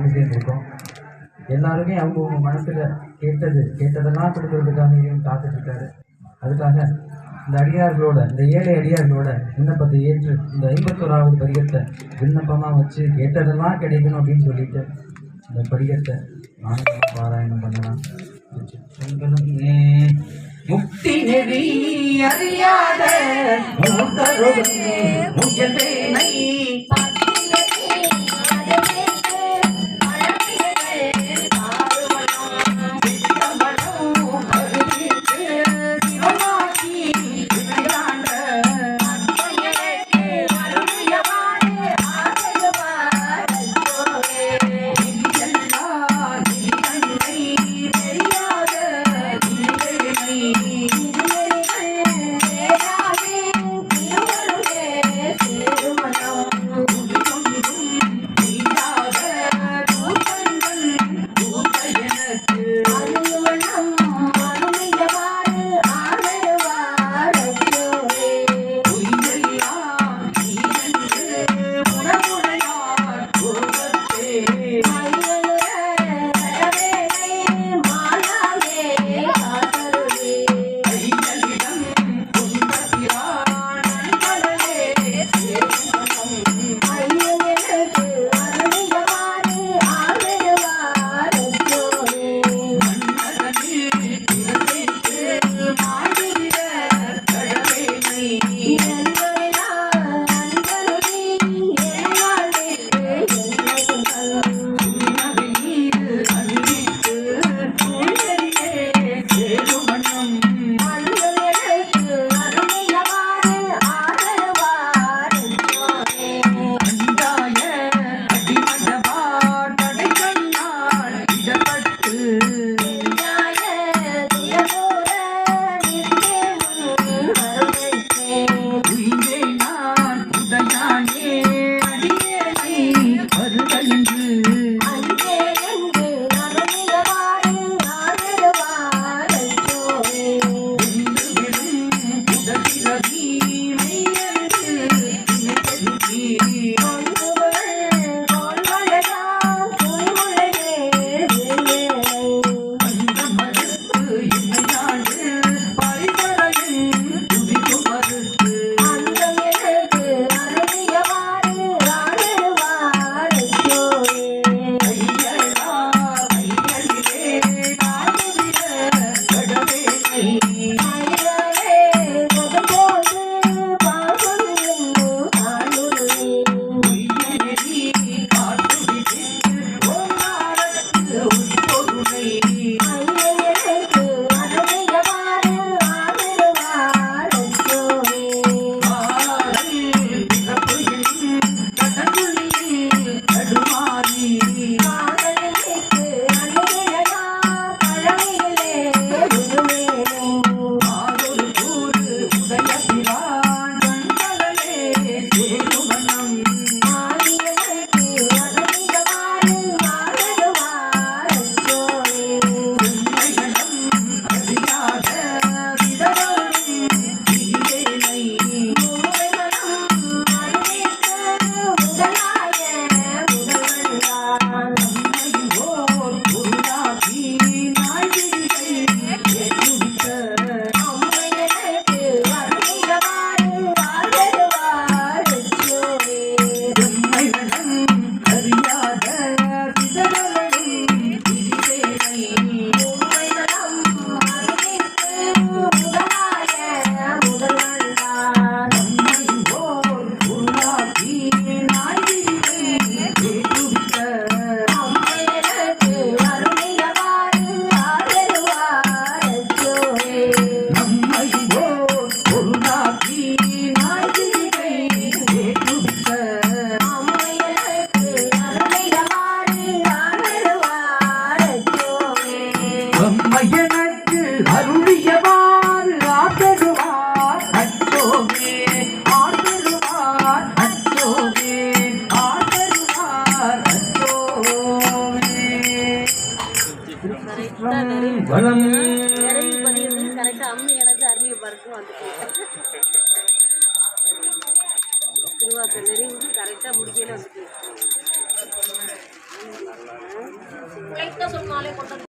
ஒன்று சேர்ந்துருக்கோம் எல்லாருமே அவங்கவுங்க மனசுல கேட்டது கேட்டதெல்லாம் கொடுக்கறதுக்காக இறைவன் காத்துட்டு இருக்காரு அதுக்காக இந்த அடியார்களோட இந்த ஏழை அடியார்களோட விண்ணப்பத்தை ஏற்று இந்த ஐம்பத்தோராவது படிகத்தை விண்ணப்பமாக வச்சு கேட்டதெல்லாம் கிடைக்கணும் அப்படின்னு சொல்லிட்டு இந்த படிகத்தை நானும் பாராயணம் பண்ணலாம் திருச்சிற்றம்பலமே. முக்தி நெறி அறியாத எனக்கு அருமையை பார்க்கும் வந்துட்டு திருவாரூர் நிறைவு கரெக்டாக முடிக்கல வந்துட்டு சொன்னாலே கொண்டு